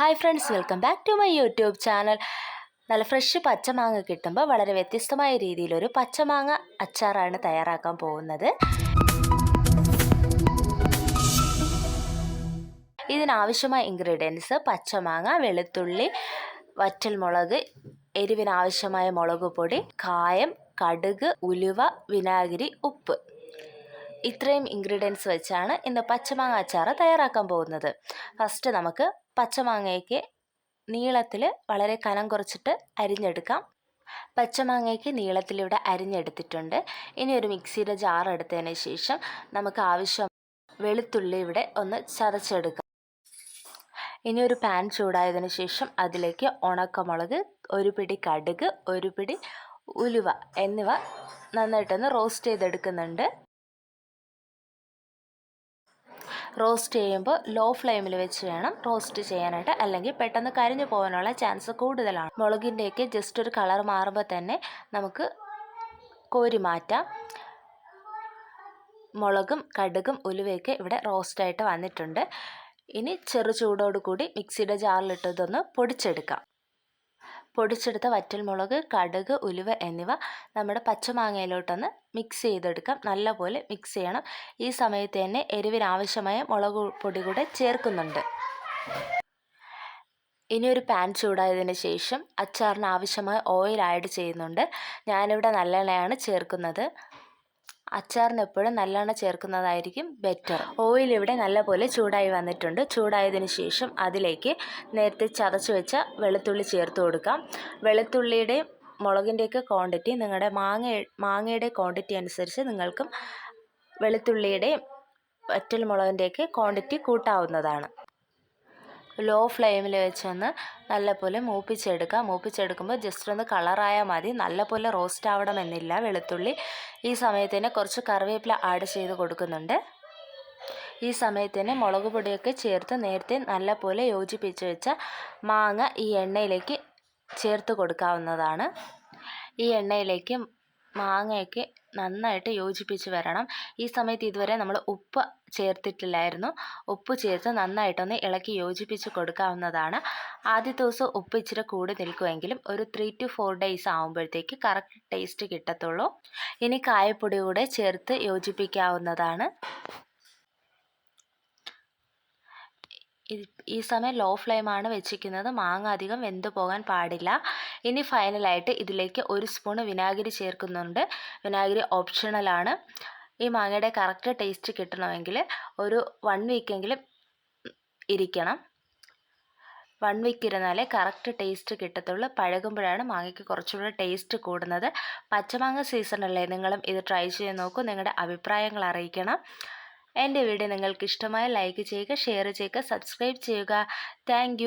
Hi friends welcome back to my YouTube channel നല്ല fresh പച്ചമാങ്ങ കിട്ടുമ്പോൾ വളരെ വ്യത്യസ്തമായ രീതിയിലൊരു പച്ചമാങ്ങ അച്ചാറാണ് തയ്യാറാക്കാൻ പോകുന്നത്. ഇതിനാവശ്യമായ ഇൻഗ്രീഡിയൻസ് പച്ചമാങ്ങ വെളുത്തുള്ളി വറ്റൽമുളക് എരിവിനാവശ്യമായ മുളക് പൊടി കായം കടുക് ഉലുവ വിനാഗിരി ഉപ്പ്. ഇത്രയും ഇൻഗ്രീഡിയൻസ് വെച്ചാണ് ഇന്ന് പച്ചമാങ്ങ അച്ചാർ തയ്യാറാക്കാൻ പോകുന്നത്. ഫസ്റ്റ് നമുക്ക് പച്ചമാങ്ങയ്ക്ക് നീളത്തിൽ വളരെ കനം കുറച്ചിട്ട് അരിഞ്ഞെടുക്കാം. പച്ചമാങ്ങയ്ക്ക് നീളത്തിലിവിടെ അരിഞ്ഞെടുത്തിട്ടുണ്ട്. ഇനി ഒരു മിക്സിയുടെ ജാർ എടുത്തതിന് ശേഷം നമുക്ക് ആവശ്യം വെളുത്തുള്ളി ഇവിടെ ഒന്ന് ചതച്ചെടുക്കാം. ഇനി ഒരു പാൻ ചൂടായതിനു ശേഷം അതിലേക്ക് ഉണക്കമുളക് ഒരു പിടി കടുക് ഒരു പിടി ഉലുവ എന്നിവ നന്നായിട്ടൊന്ന് റോസ്റ്റ് ചെയ്തെടുക്കുന്നുണ്ട്. റോസ്റ്റ് ചെയ്യുമ്പോൾ ലോ ഫ്ലെയിമിൽ വെച്ച് വേണം റോസ്റ്റ് ചെയ്യാനായിട്ട്. അല്ലെങ്കിൽ പെട്ടെന്ന് കരിഞ്ഞു പോകാനുള്ള ചാൻസ് കൂടുതലാണ്. മുളകിന്റെയൊക്കെ ജസ്റ്റ് ഒരു കളർ മാറുമ്പോൾ തന്നെ നമുക്ക് കോരി മാറ്റാം. മുളകും കടുകും ഉലുവയൊക്കെ ഇവിടെ റോസ്റ്റായിട്ട് വന്നിട്ടുണ്ട്. ഇനി ചെറു ചൂടോടുകൂടി മിക്സിയുടെ ജാറിലിട്ടതൊന്ന് പൊടിച്ചെടുക്കാം. പൊടിച്ചെടുത്ത വറ്റൽമുളക് കടുക് ഉലുവ എന്നിവ നമ്മുടെ പച്ചമാങ്ങയിലോട്ടൊന്ന് മിക്സ് ചെയ്തെടുക്കാം. നല്ലപോലെ മിക്സ് ചെയ്യണം. ഈ സമയത്ത് തന്നെ എരിവിനാവശ്യമായ മുളക് പൊടി കൂടെ ചേർക്കുന്നുണ്ട്. ഇനി ഒരു പാൻ ചൂടായതിന് ശേഷം അച്ചാറിന് ആവശ്യമായ ഓയിൽ ആഡ് ചെയ്യുന്നുണ്ട്. ഞാനിവിടെ നല്ലെണ്ണയാണ് ചേർക്കുന്നത്. അച്ചാറിന് എപ്പോഴും നല്ലോണം ചേർക്കുന്നതായിരിക്കും ബെറ്റർ ഓയിൽ ഇവിടെ നല്ലപോലെ ചൂടായി വന്നിട്ടുണ്ട്. ചൂടായതിനു ശേഷം അതിലേക്ക് നേരത്തെ ചതച്ച് വെച്ച വെളുത്തുള്ളി ചേർത്ത് കൊടുക്കാം. വെളുത്തുള്ളിയുടെ മുളകിന്റെയൊക്കെ ക്വാണ്ടിറ്റി നിങ്ങളുടെ മാങ്ങ മാങ്ങയുടെ ക്വാണ്ടിറ്റി അനുസരിച്ച് നിങ്ങൾക്കും വെളുത്തുള്ളിയുടെയും വറ്റൽ മുളകിന്റെയൊക്കെ ക്വാണ്ടിറ്റി കൂട്ടാവുന്നതാണ്. ലോ ഫ്ലെയിമിൽ വെച്ചൊന്ന് നല്ലപോലെ മൂപ്പിച്ചെടുക്കുക മൂപ്പിച്ചെടുക്കുമ്പോൾ ജസ്റ്റ് ഒന്ന് കളറായാൽ മതി. നല്ലപോലെ റോസ്റ്റ് ആവണമെന്നില്ല വെളുത്തുള്ളി. ഈ സമയത്ത് തന്നെ കുറച്ച് കറിവേപ്പില ആഡ് ചെയ്ത് കൊടുക്കുന്നുണ്ട്. ഈ സമയത്ത് തന്നെ മുളക് പൊടിയൊക്കെ ചേർത്ത് നേരത്തെ നല്ലപോലെ യോജിപ്പിച്ച് വെച്ച മാങ്ങ ഈ എണ്ണയിലേക്ക് ചേർത്ത് കൊടുക്കാവുന്നതാണ്. ഈ എണ്ണയിലേക്ക് മാങ്ങയൊക്കെ നന്നായിട്ട് യോജിപ്പിച്ച് വരണം. ഈ സമയത്ത് ഇതുവരെ നമ്മൾ ഉപ്പ് ചേർത്തിട്ടില്ലായിരുന്നു. ഉപ്പ് ചേർത്ത് നന്നായിട്ടൊന്ന് ഇളക്കി യോജിപ്പിച്ച് കൊടുക്കാവുന്നതാണ്. ആദ്യത്തെ ദിവസം ഉപ്പ് ഇച്ചിരി കൂടി നിൽക്കുമെങ്കിലും ഒരു ത്രീ ടു ഫോർ ഡേയ്സ് ആകുമ്പോഴത്തേക്ക് കറക്റ്റ് ടേസ്റ്റ് കിട്ടത്തുള്ളൂ. ഇനി കായപ്പൊടി കൂടെ ചേർത്ത് യോജിപ്പിക്കാവുന്നതാണ്. ഈ സമയം ലോ ഫ്ലെയിമാണ് വെച്ചിരിക്കുന്നത്. മാങ്ങ അധികം വെന്ത് പോകാൻ പാടില്ല. ഇനി ഫൈനലായിട്ട് ഇതിലേക്ക് ഒരു സ്പൂൺ വിനാഗിരി ചേർക്കുന്നുണ്ട്. വിനാഗിരി ഓപ്ഷണലാണ് ഈ മാങ്ങയുടെ കറക്റ്റ് ടേസ്റ്റ് കിട്ടണമെങ്കിൽ ഒരു വൺ വീക്കെങ്കിലും ഇരിക്കണം. വൺ വീക്ക് ഇരുന്നാലേ കറക്റ്റ് ടേസ്റ്റ് കിട്ടത്തുള്ളൂ. പഴകുമ്പോഴാണ് മാങ്ങയ്ക്ക് കുറച്ചുകൂടെ ടേസ്റ്റ് കൂടുന്നത്. പച്ചമാങ്ങ സീസണല്ലേ നിങ്ങളും ഇത് ട്രൈ ചെയ്ത് നോക്കൂ. നിങ്ങളുടെ അഭിപ്രായങ്ങൾ അറിയിക്കണം. എന്റെ വീഡിയോ നിങ്ങൾക്ക് ഇഷ്ടമായ ലൈക്ക് ചെയ്യുക ഷെയർ ചെയ്യുക സബ്സ്ക്രൈബ് ചെയ്യുക. താങ്ക്